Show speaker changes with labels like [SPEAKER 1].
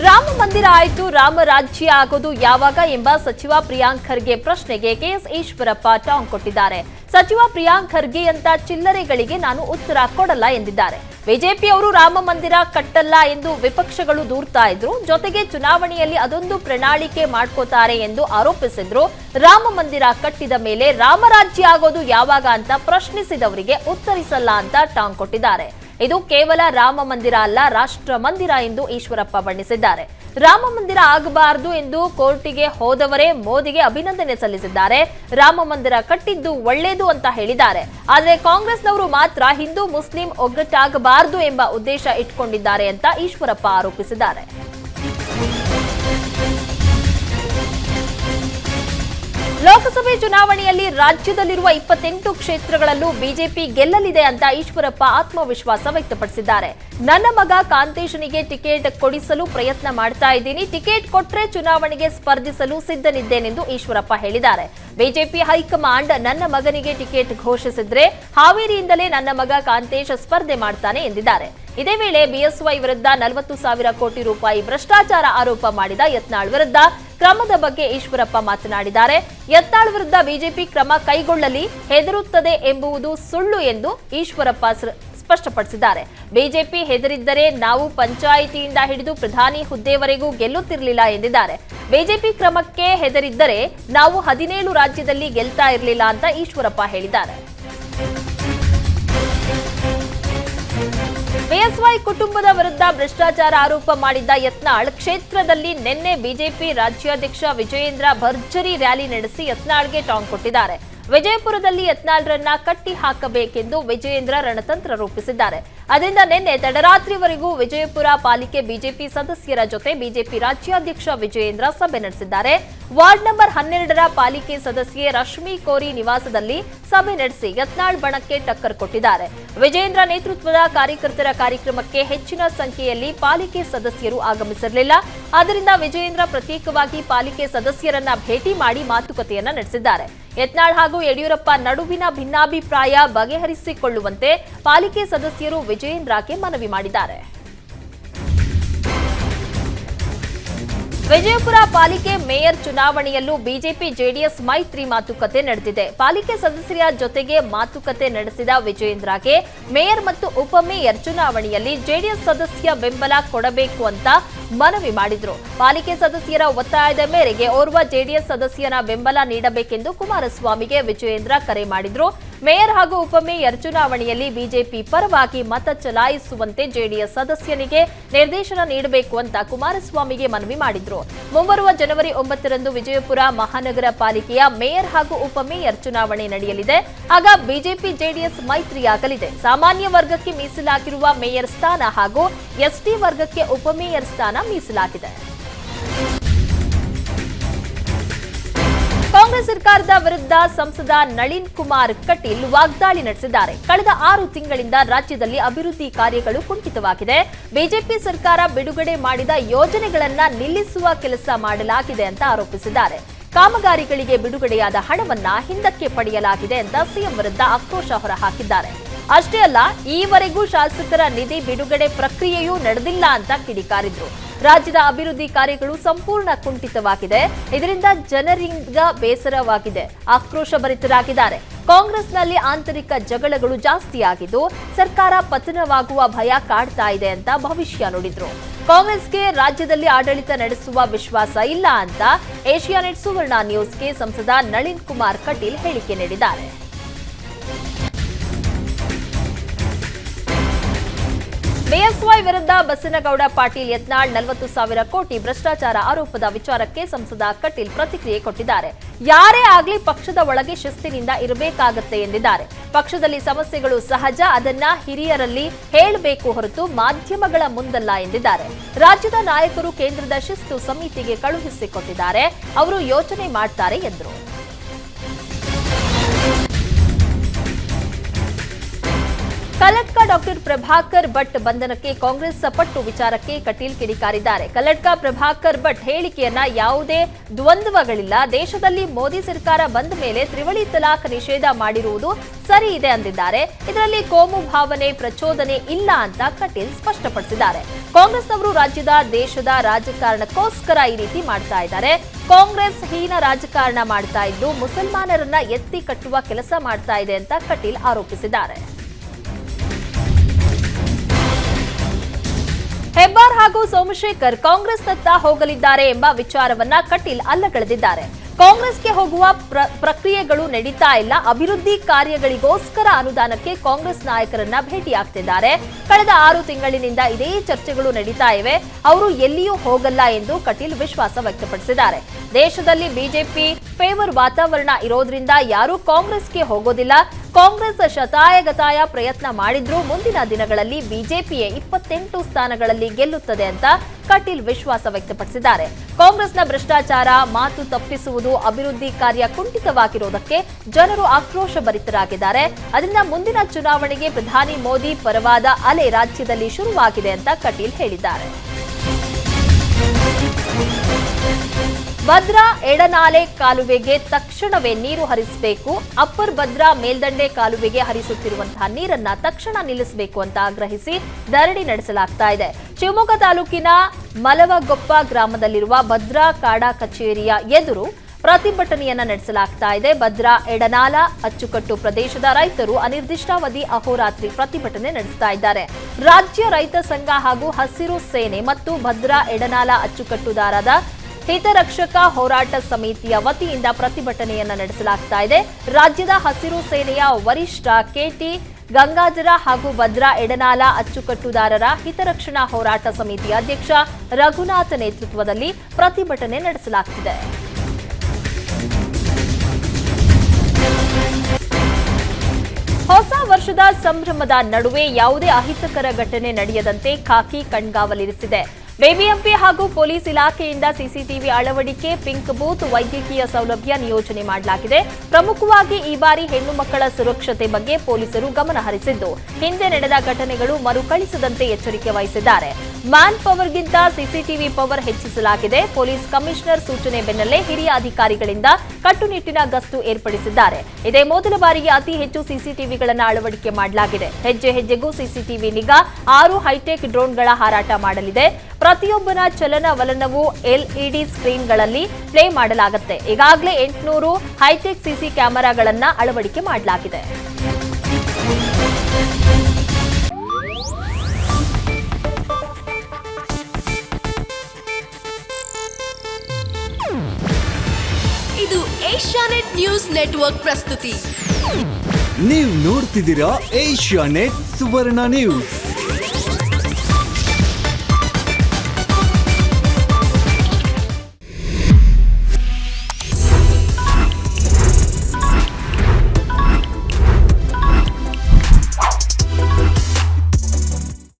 [SPEAKER 1] ರಾಮ ಮಂದಿರ ಆಯಿತು, ರಾಮ ರಾಜ್ಯ ಆಗೋದು ಯಾವಾಗ ಎಂಬ ಸಚಿವ ಪ್ರಿಯಾಂಕ್ ಖರ್ಗೆ ಪ್ರಶ್ನೆಗೆ ಕೆಎಸ್ ಈಶ್ವರಪ್ಪ ಟಾಂಗ್ ಕೊಟ್ಟಿದ್ದಾರೆ. ಸಚಿವ ಪ್ರಿಯಾಂಕ್ ಖರ್ಗೆ ಅಂತ ಚಿಲ್ಲರೆಗಳಿಗೆ ನಾನು ಉತ್ತರ ಕೊಡಲ್ಲ ಎಂದಿದ್ದಾರೆ. ಬಿಜೆಪಿಯವರು ರಾಮ ಮಂದಿರ ಕಟ್ಟಲ್ಲ ಎಂದು ವಿಪಕ್ಷಗಳು ದೂರ್ತಾ ಇದ್ರು. ಜೊತೆಗೆ ಚುನಾವಣೆಯಲ್ಲಿ ಅದೊಂದು ಪ್ರಣಾಳಿಕೆ ಮಾಡ್ಕೋತಾರೆ ಎಂದು ಆರೋಪಿಸಿದ್ರು. ರಾಮ ಮಂದಿರ ಕಟ್ಟಿದ ಮೇಲೆ ರಾಮರಾಜ್ಯ ಆಗೋದು ಯಾವಾಗ ಅಂತ ಪ್ರಶ್ನಿಸಿದವರಿಗೆ ಉತ್ತರಿಸಲ್ಲ ಅಂತ ಟಾಂಗ್ ಕೊಟ್ಟಿದ್ದಾರೆ. ಇದು ಕೇವಲ ರಾಮ ಮಂದಿರ ಅಲ್ಲ, ರಾಷ್ಟ್ರ ಮಂದಿರ ಎಂದು ಈಶ್ವರಪ್ಪ ಬಣ್ಣಿಸಿದ್ದಾರೆ. ರಾಮ ಮಂದಿರ ಆಗಬಾರದು ಎಂದು ಕೋರ್ಟಿಗೆ ಹೋದವರೇ ಮೋದಿಗೆ ಅಭಿನಂದನೆ ಸಲ್ಲಿಸಿದ್ದಾರೆ. ರಾಮ ಮಂದಿರ ಕಟ್ಟಿದ್ದು ಒಳ್ಳೇದು ಅಂತ ಹೇಳಿದ್ದಾರೆ. ಆದರೆ ಕಾಂಗ್ರೆಸ್ನವರು ಮಾತ್ರ ಹಿಂದೂ, ಮುಸ್ಲಿಂ ಒಗ್ಗಟ್ಟಾಗಬಾರದು ಎಂಬ ಉದ್ದೇಶ ಇಟ್ಕೊಂಡಿದ್ದಾರೆ ಅಂತ ಈಶ್ವರಪ್ಪ ಆರೋಪಿಸಿದ್ದಾರೆ. ಲೋಕಸಭೆ ಚುನಾವಣೆಯಲ್ಲಿ ರಾಜ್ಯದಲ್ಲಿರುವ ಇಪ್ಪತ್ತೆಂಟು ಕ್ಷೇತ್ರಗಳಲ್ಲೂ ಬಿಜೆಪಿ ಗೆಲ್ಲಲಿದೆ ಅಂತ ಈಶ್ವರಪ್ಪ ಆತ್ಮವಿಶ್ವಾಸ ವ್ಯಕ್ತಪಡಿಸಿದ್ದಾರೆ. ನನ್ನ ಮಗ ಕಾಂತೇಶನಿಗೆ ಟಿಕೆಟ್ ಕೊಡಿಸಲು ಪ್ರಯತ್ನ ಮಾಡ್ತಾ ಇದ್ದೀನಿ. ಟಿಕೆಟ್ ಕೊಟ್ರೆ ಚುನಾವಣೆಗೆ ಸ್ಪರ್ಧಿಸಲು ಸಿದ್ಧನಿದ್ದೇನೆಂದು ಈಶ್ವರಪ್ಪ ಹೇಳಿದ್ದಾರೆ. ಬಿಜೆಪಿ ಹೈಕಮಾಂಡ್ ನನ್ನ ಮಗನಿಗೆ ಟಿಕೆಟ್ ಘೋಷಿಸಿದ್ರೆ ಹಾವೇರಿಯಿಂದಲೇ ನನ್ನ ಮಗ ಕಾಂತೇಶ್ ಸ್ಪರ್ಧೆ ಮಾಡ್ತಾನೆ ಎಂದಿದ್ದಾರೆ. ಇದೇ ವೇಳೆ ಬಿಎಸ್ವೈ ವಿರುದ್ಧ ನಲವತ್ತು ಸಾವಿರ ಕೋಟಿ ರೂಪಾಯಿ ಭ್ರಷ್ಟಾಚಾರ ಆರೋಪ ಮಾಡಿದ ಯತ್ನಾಳ್ ವಿರುದ್ಧ ಕ್ರಮದ ಬಗ್ಗೆ ಈಶ್ವರಪ್ಪ ಮಾತನಾಡಿದ್ದಾರೆ. ಯತ್ನಾಳ್ ವಿರುದ್ಧ ಬಿಜೆಪಿ ಕ್ರಮ ಕೈಗೊಳ್ಳಲಿ, ಹೆದರುತ್ತದೆ ಎಂಬುದು ಸುಳ್ಳು ಎಂದು ಈಶ್ವರಪ್ಪ ಸ್ಪಷ್ಟಪಡಿಸಿದ್ದಾರೆ. ಬಿಜೆಪಿ ಹೆದರಿದ್ದರೆ ನಾವು ಪಂಚಾಯಿತಿಯಿಂದ ಹಿಡಿದು ಪ್ರಧಾನಿ ಹುದ್ದೆವರೆಗೂ ಗೆಲ್ಲುತ್ತಿರಲಿಲ್ಲ ಎಂದಿದ್ದಾರೆ. ಬಿಜೆಪಿ ಕ್ರಮಕ್ಕೆ ಹೆದರಿದ್ದರೆ ನಾವು ಹದಿನೇಳು ರಾಜ್ಯದಲ್ಲಿ ಗೆಲ್ತಾ ಇರಲಿಲ್ಲ ಅಂತ ಈಶ್ವರಪ್ಪ ಹೇಳಿದ್ದಾರೆ. ಬಿಎಸ್ವೈ ಕುಟುಂಬದ ವಿರುದ್ಧ ಭ್ರಷ್ಟಾಚಾರ ಆರೋಪ ಮಾಡಿದ್ದ ಯತ್ನಾಳ್ ಕ್ಷೇತ್ರದಲ್ಲಿ ನಿನ್ನೆ ಬಿಜೆಪಿ ರಾಜ್ಯಾಧ್ಯಕ್ಷ ವಿಜಯೇಂದ್ರ ಭರ್ಜರಿ ರ್ಯಾಲಿ ನಡೆಸಿ ಯತ್ನಾಳ್ಗೆ ಟಾಂಗ್ ಕೊಟ್ಟಿದ್ದಾರೆ. ವಿಜಯಪುರದಲ್ಲಿ ಯತ್ನಾಳ್ರನ್ನ ಕಟ್ಟಿ ಹಾಕಬೇಕೆಂದು ವಿಜಯೇಂದ್ರ ರಣತಂತ್ರ ರೂಪಿಸಿದ್ದಾರೆ. ಅದರಿಂದ ನಿನ್ನೆ ತಡರಾತ್ರಿವರೆಗೂ ವಿಜಯಪುರ ಪಾಲಿಕೆ ಬಿಜೆಪಿ ಸದಸ್ಯರ ಜೊತೆ ಬಿಜೆಪಿ ರಾಜ್ಯಾಧ್ಯಕ್ಷ ವಿಜಯೇಂದ್ರ ಸಭೆ ನಡೆಸಿದ್ದಾರೆ. ವಾರ್ಡ್ ನಂಬರ್ ಹನ್ನೆರಡರ ಪಾಲಿಕೆ ಸದಸ್ಯೆ ರಶ್ಮಿ ಕೋರಿ ನಿವಾಸದಲ್ಲಿ ಸಭೆ ನಡೆಸಿ ಯತ್ನಾಳ್ ಬಣಕ್ಕೆ ಟಕ್ಕರ್ ಕೊಟ್ಟಿದ್ದಾರೆ. ವಿಜೇಂದ್ರ ನೇತೃತ್ವದ ಕಾರ್ಯಕರ್ತರ ಕಾರ್ಯಕ್ರಮಕ್ಕೆ ಹೆಚ್ಚಿನ ಸಂಖ್ಯೆಯಲ್ಲಿ ಪಾಲಿಕೆ ಸದಸ್ಯರು ಆಗಮಿಸಿರಲಿಲ್ಲ. ಆದ್ದರಿಂದ ವಿಜಯೇಂದ್ರ ಪ್ರತ್ಯೇಕವಾಗಿ ಪಾಲಿಕೆ ಸದಸ್ಯರನ್ನ ಭೇಟಿ ಮಾಡಿ ಮಾತುಕತೆಯನ್ನ ನಡೆಸಿದ್ದಾರೆ. ಯತ್ನಾಳ್ ಹಾಗೂ ಯಡಿಯೂರಪ್ಪ ನಡುವಿನ ಭಿನ್ನಾಭಿಪ್ರಾಯ ಬಗೆಹರಿಸಿಕೊಳ್ಳುವಂತೆ ಪಾಲಿಕೆ ಸದಸ್ಯರು ವಿಜಯೇಂದ್ರಕ್ಕೆ ಮನವಿ ಮಾಡಿದ್ದಾರೆ. ವಿಜಯಪುರ ಪಾಲಿಕೆ ಮೇಯರ್ ಚುನಾವಣೆಯಲ್ಲೂ ಬಿಜೆಪಿ ಜೆಡಿಎಸ್ ಮೈತ್ರಿ ಮಾತುಕತೆ ನಡೆದಿದೆ. ಪಾಲಿಕೆ ಸದಸ್ಯರ ಜೊತೆಗೆ ಮಾತುಕತೆ ನಡೆಸಿದ ವಿಜಯೇಂದ್ರಗೆ ಮೇಯರ್ ಮತ್ತು ಉಪಮೇಯರ್ ಚುನಾವಣೆಯಲ್ಲಿ ಜೆಡಿಎಸ್ ಸದಸ್ಯ ಬೆಂಬಲ ಕೊಡಬೇಕು ಅಂತ ಮನವಿ ಮಾಡಿದ್ರು. ಪಾಲಿಕೆ ಸದಸ್ಯರ ಒತ್ತಾಯದ ಮೇರೆಗೆ ಓರ್ವ ಜೆಡಿಎಸ್ ಸದಸ್ಯನ ಬೆಂಬಲ ನೀಡಬೇಕೆಂದು ಕುಮಾರಸ್ವಾಮಿಗೆ ವಿಜಯೇಂದ್ರ ಕರೆ ಮಾಡಿದ್ರು. ಮೇಯರ್ ಹಾಗೂ ಉಪಮೇಯರ್ ಚುನಾವಣೆಯಲ್ಲಿ ಬಿಜೆಪಿ ಪರವಾಗಿ ಮತ ಚಲಾಯಿಸುವಂತೆ ಜೆಡಿಎಸ್ ಸದಸ್ಯನಿಗೆ ನಿರ್ದೇಶನ ನೀಡಬೇಕು ಅಂತ ಕುಮಾರಸ್ವಾಮಿಗೆ ಮನವಿ ಮಾಡಿದ್ರು. ಮುಂಬರುವ ಜನವರಿ ಒಂಬತ್ತರಂದು ವಿಜಯಪುರ ಮಹಾನಗರ ಪಾಲಿಕೆಯ ಮೇಯರ್ ಹಾಗೂ ಉಪಮೇಯರ್ ಚುನಾವಣೆ ನಡೆಯಲಿದೆ. ಆಗ ಬಿಜೆಪಿ ಜೆಡಿಎಸ್ ಮೈತ್ರಿಯಾಗಲಿದೆ. ಸಾಮಾನ್ಯ ವರ್ಗಕ್ಕೆ ಮೀಸಲಾಗಿರುವ ಮೇಯರ್ ಸ್ಥಾನ ಹಾಗೂ ಎಸ್ಟಿ ವರ್ಗಕ್ಕೆ ಉಪಮೇಯರ್ ಸ್ಥಾನ ಮೀಸಲಾಗಿದೆ. ಸರ್ಕಾರದ ವಿರುದ್ಧ ಸಂಸದ ನಳಿನ್ ಕುಮಾರ್ ಕಟೀಲ್ ವಾಗ್ದಾಳಿ ನಡೆಸಿದ್ದಾರೆ. ಕಳೆದ ಆರು ತಿಂಗಳಿಂದ ರಾಜ್ಯದಲ್ಲಿ ಅಭಿವೃದ್ಧಿ ಕಾರ್ಯಗಳು ಕುಂಠಿತವಾಗಿದೆ. ಬಿಜೆಪಿ ಸರ್ಕಾರ ಬಿಡುಗಡೆ ಮಾಡಿದ ಯೋಜನೆಗಳನ್ನ ನಿಲ್ಲಿಸುವ ಕೆಲಸ ಮಾಡಲಾಗಿದೆ ಅಂತ ಆರೋಪಿಸಿದ್ದಾರೆ. ಕಾಮಗಾರಿಗಳಿಗೆ ಬಿಡುಗಡೆಯಾದ ಹಣವನ್ನ ಹಿಂದಕ್ಕೆ ಪಡೆಯಲಾಗಿದೆ ಅಂತ ಸಿಎಂ ವಿರುದ್ಧ ಆಕ್ರೋಶ ಹೊರಹಾಕಿದ್ದಾರೆ. ಅಷ್ಟೇ ಅಲ್ಲ, ಈವರೆಗೂ ಶಾಸಕರ ನಿಧಿ ಬಿಡುಗಡೆ ಪ್ರಕ್ರಿಯೆಯೂ ನಡೆದಿಲ್ಲ ಅಂತ ಕಿಡಿಕಾರಿದ್ರು. ರಾಜ್ಯದ ಅಭಿವೃದ್ಧಿ ಕಾರ್ಯಗಳು ಸಂಪೂರ್ಣ ಕುಂಠಿತವಾಗಿದೆ. ಇದರಿಂದ ಜನರಿಂದ ಬೇಸರವಾಗಿದೆ. ಆಕ್ರೋಶಭರಿತರಾಗಿದ್ದಾರೆ ಕಾಂಗ್ರೆಸ್ನಲ್ಲಿ ಆಂತರಿಕ ಜಗಳಗಳು ಜಾಸ್ತಿಯಾಗಿದ್ದು, ಸರ್ಕಾರ ಪತನವಾಗುವ ಭಯ ಕಾಡ್ತಾ ಇದೆ ಅಂತ ಭವಿಷ್ಯ ನುಡಿದ್ರು. ಕಾಂಗ್ರೆಸ್ಗೆ ರಾಜ್ಯದಲ್ಲಿ ಆಡಳಿತ ನಡೆಸುವ ವಿಶ್ವಾಸ ಇಲ್ಲ ಅಂತ ಏಷ್ಯಾನೆಟ್ ಸುವರ್ಣ ನ್ಯೂಸ್ಗೆ ಸಂಸದ ನಳಿನ್ ಕುಮಾರ್ ಕಟೀಲ್ ಹೇಳಿಕೆ ನೀಡಿದ್ದಾರೆ. ಬಿಎಸ್ವೈ ವಿರುದ್ಧ ಬಸನಗೌಡ ಪಾಟೀಲ್ ಯತ್ನಾಳ್ ನಲವತ್ತು ಸಾವಿರ ಕೋಟಿ ಭ್ರಷ್ಟಾಚಾರ ಆರೋಪದ ವಿಚಾರಕ್ಕೆ ಸಂಸದ ಕಟೀಲ್ ಪ್ರತಿಕ್ರಿಯೆ ಕೊಟ್ಟಿದ್ದಾರೆ. ಯಾರೇ ಆಗಲಿ ಪಕ್ಷದ ಒಳಗೆ ಶಿಸ್ತಿನಿಂದ ಇರಬೇಕಾಗತ್ತೆ ಎಂದಿದ್ದಾರೆ. ಪಕ್ಷದಲ್ಲಿ ಸಮಸ್ಯೆಗಳು ಸಹಜ, ಅದನ್ನ ಹಿರಿಯರಲ್ಲಿ ಹೇಳಬೇಕು ಹೊರತು ಮಾಧ್ಯಮಗಳ ಮುಂದಲ್ಲ ಎಂದಿದ್ದಾರೆ. ರಾಜ್ಯದ ನಾಯಕರು ಕೇಂದ್ರದ ಶಿಸ್ತು ಸಮಿತಿಗೆ ಕಳುಹಿಸಿಕೊಟ್ಟಿದ್ದಾರೆ. ಅವರು ಯೋಚನೆ ಮಾಡ್ತಾರೆ ಎಂದರು. ಡಾಕ್ಟರ್ ಪ್ರಭಾಕರ್ ಭಟ್ ಬಂಧನಕ್ಕೆ ಕಾಂಗ್ರೆಸ್ ಪಟ್ಟು ವಿಚಾರಕ್ಕೆ ಕಟೀಲ್ ಕಿಡಿಕಾರಿದ್ದಾರೆ. ಕಲ್ಲಡ್ಕ ಪ್ರಭಾಕರ್ ಭಟ್ ಹೇಳಿಕೆಯನ್ನ ಯಾವುದೇ ದ್ವಂದ್ವಗಳಿಲ್ಲ. ದೇಶದಲ್ಲಿ ಮೋದಿ ಸರ್ಕಾರ ಬಂದ ಮೇಲೆ ತ್ರಿವಳಿ ತಲಾಖ್ ನಿಷೇಧ ಮಾಡಿರುವುದು ಸರಿ ಇದೆ ಅಂದಿದ್ದಾರೆ. ಇದರಲ್ಲಿ ಕೋಮು ಭಾವನೆ ಪ್ರಚೋದನೆ ಇಲ್ಲ ಅಂತ ಕಟೀಲ್ ಸ್ಪಷ್ಟಪಡಿಸಿದ್ದಾರೆ. ಕಾಂಗ್ರೆಸ್ನವರು ರಾಜ್ಯದ ದೇಶದ ರಾಜಕಾರಣಕ್ಕೋಸ್ಕರ ಈ ರೀತಿ ಮಾಡ್ತಾ ಇದ್ದಾರೆ. ಕಾಂಗ್ರೆಸ್ ಹೀನ ರಾಜಕಾರಣ ಮಾಡ್ತಾ ಇದ್ದು ಮುಸಲ್ಮಾನರನ್ನ ಎತ್ತಿ ಕಟ್ಟುವ ಕೆಲಸ ಮಾಡ್ತಾ ಇದೆ ಅಂತ ಕಟೀಲ್ ಆರೋಪಿಸಿದ್ದಾರೆ. ಹೆಬ್ಬಾರ್ ಹಾಗೂ ಸೋಮಶೇಖರ್ ಕಾಂಗ್ರೆಸ್ನತ್ತ ಹೋಗಲಿದ್ದಾರೆ ಎಂಬ ವಿಚಾರವನ್ನ ಕಟೀಲ್ ಅಲ್ಲಗಳೆದಿದ್ದಾರೆ. ಕಾಂಗ್ರೆಸ್ಗೆ ಹೋಗುವ ಪ್ರ- ಪ್ರಕ್ರಿಯೆಗಳು ನಡೀತಾ ಇಲ್ಲ. ಅಭಿವೃದ್ಧಿ ಕಾರ್ಯಗಳಿಗೋಸ್ಕರ ಅನುದಾನಕ್ಕೆ ಕಾಂಗ್ರೆಸ್ ನಾಯಕರನ್ನ ಭೇಟಿಯಾಗ್ತಿದ್ದಾರೆ. ಕಳೆದ ಆರು ತಿಂಗಳಿನಿಂದ ಇದೇ ಚರ್ಚೆಗಳು ನಡೀತಾ ಇವೆ. ಅವರು ಎಲ್ಲಿಯೂ ಹೋಗಲ್ಲ ಎಂದು ಕಟೀಲ್ ವಿಶ್ವಾಸ ವ್ಯಕ್ತಪಡಿಸಿದ್ದಾರೆ. ದೇಶದಲ್ಲಿ ಬಿಜೆಪಿ ಫೇವರ್ ವಾತಾವರಣ ಇರೋದ್ರಿಂದ ಯಾರೂ ಕಾಂಗ್ರೆಸ್ಗೆ ಹೋಗೋದಿಲ್ಲ. ಕಾಂಗ್ರೆಸ್ ಶತಾಯಗತಾಯ ಪ್ರಯತ್ನ ಮಾಡಿದ್ರೂ ಮುಂದಿನ ದಿನಗಳಲ್ಲಿ ಬಿಜೆಪಿಯೇ ಇಪ್ಪತ್ತೆಂಟು ಸ್ಥಾನಗಳಲ್ಲಿ ಗೆಲ್ಲುತ್ತದೆ ಅಂತ ಕಟೀಲ್ ವಿಶ್ವಾಸ ವ್ಯಕ್ತಪಡಿಸಿದ್ದಾರೆ. ಕಾಂಗ್ರೆಸ್ನ ಭ್ರಷ್ಟಾಚಾರ, ಮಾತು ತಪ್ಪಿಸುವುದು ಅಭಿವೃದ್ಧಿ ಕಾರ್ಯ ಕುಂಠಿತವಾಗಿರುವುದಕ್ಕೆ ಜನರು ಆಕ್ರೋಶ ಭರಿತರಾಗಿದ್ದಾರೆ. ಅದರಿಂದ ಮುಂದಿನ ಚುನಾವಣೆಗೆ ಪ್ರಧಾನಿ ಮೋದಿ ಪರವಾದ ಅಲೆ ರಾಜ್ಯದಲ್ಲಿ ಶುರುವಾಗಿದೆ ಅಂತ ಕಟೀಲ್ ಹೇಳಿದ್ದಾರೆ. ಭದ್ರಾ ಎಡನಾಲೆ ಕಾಲುವೆಗೆ ತಕ್ಷಣವೇ ನೀರು ಹರಿಸಬೇಕು. ಅಪ್ಪರ್ ಭದ್ರಾ ಮೇಲ್ದಂಡೆ ಕಾಲುವೆಗೆ ಹರಿಸುತ್ತಿರುವಂತಹ ನೀರನ್ನ ತಕ್ಷಣ ನಿಲ್ಲಿಸಬೇಕು ಅಂತ ಆಗ್ರಹಿಸಿ ಧರಣಿ ನಡೆಸಲಾಗ್ತಾ ಇದೆ. ಶಿವಮೊಗ್ಗ ತಾಲೂಕಿನ ಮಲವಗೊಪ್ಪ ಗ್ರಾಮದಲ್ಲಿರುವ ಭದ್ರಾ ಕಾಡಾ ಕಚೇರಿಯ ಎದುರು ಪ್ರತಿಭಟನೆಯನ್ನ ನಡೆಸಲಾಗ್ತಾ ಇದೆ. ಭದ್ರಾ ಎಡನಾಲ ಅಚ್ಚುಕಟ್ಟು ಪ್ರದೇಶದ ರೈತರು ಅನಿರ್ದಿಷ್ಟಾವಧಿ ಅಹೋರಾತ್ರಿ ಪ್ರತಿಭಟನೆ ನಡೆಸ್ತಾ ಇದ್ದಾರೆ. ರಾಜ್ಯ ರೈತ ಸಂಘ ಹಾಗೂ ಹಸಿರು ಸೇನೆ ಮತ್ತು ಭದ್ರಾ ಎಡನಾಲ ಅಚ್ಚುಕಟ್ಟುದಾರರ ಹಿತರಕ್ಷಕ ಹೋರಾಟ ಸಮಿತಿಯ ವತಿಯಿಂದ ಪ್ರತಿಭಟನೆಯನ್ನ ನಡೆಸಲಾಗ್ತಾ ಇದೆ. ರಾಜ್ಯದ ಹಸಿರು ಸೇನೆಯ ವರಿಷ್ಠ ಕೆಟಿ ಗಂಗಾಧರ ಹಾಗೂ ಭದ್ರಾ ಎಡನಾಲ ಅಚ್ಚುಕಟ್ಟುದಾರರ ಹಿತರಕ್ಷಣಾ ಹೋರಾಟ ಸಮಿತಿ ಅಧ್ಯಕ್ಷ ರಘುನಾಥ್ ನೇತೃತ್ವದಲ್ಲಿ ಪ್ರತಿಭಟನೆ ನಡೆಸಲಾಗುತ್ತಿದೆ ಹೊಸ ವರ್ಷದ ಸಂಭ್ರಮದ ನಡುವೆ ಯಾವುದೇ ಅಹಿತಕರ ಘಟನೆ ನಡೆಯದಂತೆ ಖಾಕಿ ಕಣ್ಗಾವಲಿರಿಸಿದೆ. ಬಿಬಿಎಂಪಿ ಹಾಗೂ ಪೊಲೀಸ್ ಇಲಾಖೆಯಿಂದ ಸಿಸಿಟಿವಿ ಅಳವಡಿಕೆ, ಪಿಂಕ್ ಬೂತ್, ವೈದ್ಯಕೀಯ ಸೌಲಭ್ಯ ನಿಯೋಜನೆ ಮಾಡಲಾಗಿದೆ. ಪ್ರಮುಖವಾಗಿ ಈ ಬಾರಿ ಹೆಣ್ಣು ಮಕ್ಕಳ ಸುರಕ್ಷತೆ ಬಗ್ಗೆ ಪೊಲೀಸರು ಗಮನ ಹರಿಸಿದ್ದು. ಹಿಂದೆ ನಡೆದ ಘಟನೆಗಳು ಮರುಕಳಿಸದಂತೆ ಎಚ್ಚರಿಕೆ ವಹಿಸಿದ್ದಾರೆ. ಮ್ಯಾನ್ ಪವರ್ಗಿಂತ ಸಿಸಿಟಿವಿ ಪವರ್ ಹೆಚ್ಚಿಸಲಾಗಿದೆ. ಪೊಲೀಸ್ ಕಮಿಷನರ್ ಸೂಚನೆ ಬೆನ್ನಲ್ಲೇ ಹಿರಿಯ ಅಧಿಕಾರಿಗಳಿಂದ ಕಟ್ಟುನಿಟ್ಟಿನ ಗಸ್ತು ಏರ್ಪಡಿಸಿದ್ದಾರೆ. ಇದೇ ಮೊದಲ ಬಾರಿಗೆ ಅತಿ ಹೆಚ್ಚು ಸಿಸಿಟಿವಿಗಳನ್ನು ಅಳವಡಿಕೆ ಮಾಡಲಾಗಿದೆ. ಹೆಜ್ಜೆ ಹೆಜ್ಜೆಗೂ ಸಿಸಿಟಿವಿ ನಿಗಾ ಆರು ಹೈಟೆಕ್ ಡ್ರೋನ್ಗಳ ಹಾರಾಟ ಮಾಡಲಿದೆ. ಪ್ರತಿಯೊಬ್ಬನ ಚಲನವಲನವು ಎಲ್ಇಡಿ ಸ್ಕ್ರೀನ್ಗಳಲ್ಲಿ ಪ್ಲೇ ಮಾಡಲಾಗುತ್ತೆ. ಈಗಾಗಲೇ ಎಂಟುನೂರು ಹೈಟೆಕ್ ಸಿಸಿ ಕ್ಯಾಮೆರಾಗಳನ್ನು ಅಳವಡಿಕೆ ಮಾಡಲಾಗಿದೆ.
[SPEAKER 2] ಇದು ಏಷ್ಯಾನೆಟ್ ನ್ಯೂಸ್ ನೆಟ್ವರ್ಕ್ ಪ್ರಸ್ತುತಿ.
[SPEAKER 3] ನೀವು ನೋಡ್ತಿದ್ದೀರಾ ಏಷ್ಯಾನೆಟ್ ಸುವರ್ಣ ನ್ಯೂಸ್.